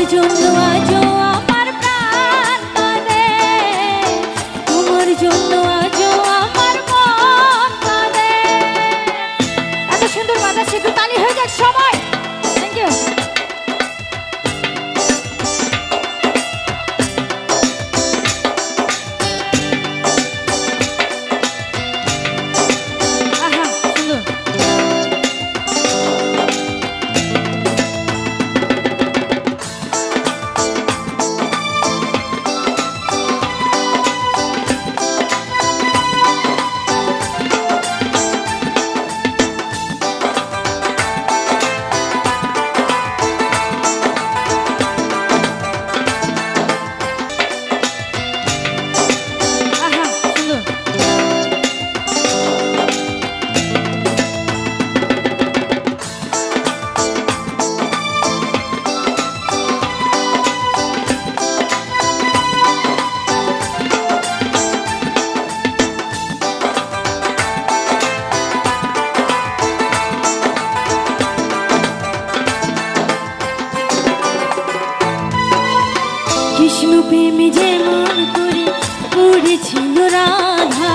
তোমার জন্য আজও আমার প্রাণ কাঁদে। তোমার জন্য আজও আমার মন কাঁদে। সময়। কৃষ্ণ প্রেমে যেমন করে পড়েছিল রাধা।